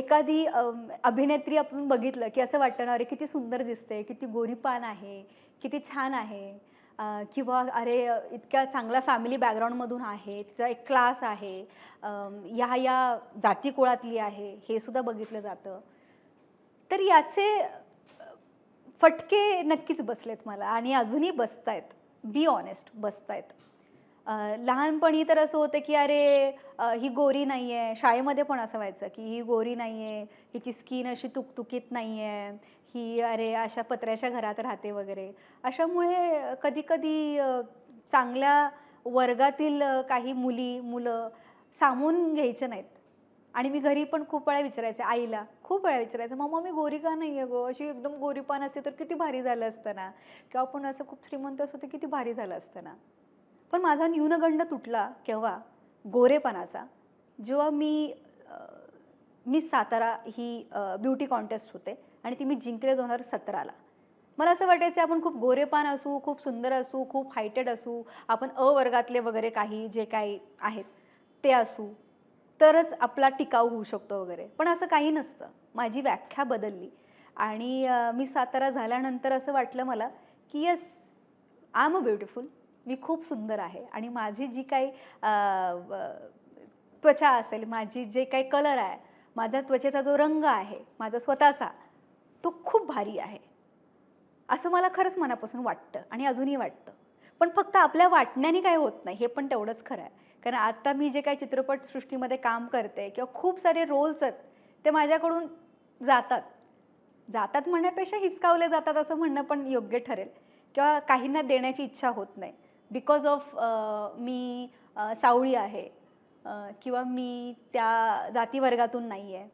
एखादी अभिनेत्री आपण बघितलं की असं वाटतं ना अरे किती सुंदर दिसते किती गोरीपान आहे किती छान आहे. किंवा अरे इतक्या चांगल्या फॅमिली बॅकग्राऊंडमधून आहे तिचा एक क्लास आहे या या जाती कुळातली आहे. हे सुद्धा बघितलं जातं. तर याचे फटके नक्कीच बसलेत मला आणि अजूनही बसतायत. Be honest बसतायत. लहानपणी तर असं होतं की अरे ही गोरी नाही आहे शाळेमध्ये पण असं व्हायचं की ही गोरी नाही आहे हिची स्किन अशी तुकतुकीत नाही आहे ही अरे अशा पत्र्याच्या घरात राहते वगैरे. अशामुळे कधीकधी चांगल्या वर्गातील काही मुली मुलं सामून घ्यायचे नाहीत. आणि मी घरी पण खूप वेळा विचारायचे आईला खूप वेळा विचारायचं मम्मा मी गोरी का नाही आहे गो? अशी एकदम गोरीपान असते तर किती भारी झालं असतं ना? किंवा आपण असं खूप श्रीमंत असतो तर किती भारी झालं असतं ना? पण माझा न्यूनगंड तुटला केव्हा? गोरेपणाचा. जेव्हा मी मी मिस सातारा ही ब्युटी कॉन्टेस्ट होते आणि ती मी जिंकले दोन हजार सतराला. मला असं वाटायचं आपण खूप गोरेपान असू खूप सुंदर असू खूप हायटेड असू आपण अ वर्गातले वगैरे काही जे काही आहेत ते असू तरच आपला टिकाऊ होऊ शकतो वगैरे. पण असं काही नसतं. माझी व्याख्या बदलली. आणि मी सातारा झाल्यानंतर असं वाटलं मला की yes I am a beautiful. मी खूप सुंदर आहे. आणि माझी जी काही त्वचा असेल माझी जे काही कलर आहे माझा त्वचेचा जो रंग आहे माझा स्वतःचा तो खूप भारी आहे. असं मला खरंच मनापासून वाटतं आणि अजूनही वाटतं. पण फक्त आपल्या वाटण्याने काय होत नाही हे पण तेवढंच खरं आहे. कारण आत्ता मी जे काही चित्रपटसृष्टीमध्ये काम करते किंवा खूप सारे रोल्स आहेत ते माझ्याकडून जातात. जातात म्हणण्यापेक्षा हिसकावले जातात असं म्हणणं पण योग्य ठरेल. किंवा काहींना देण्याची इच्छा होत नाही. बिकॉज ऑफ uh, मी सावळी आहे. किंवा मी त्या जातीवर्गातून नाही आहे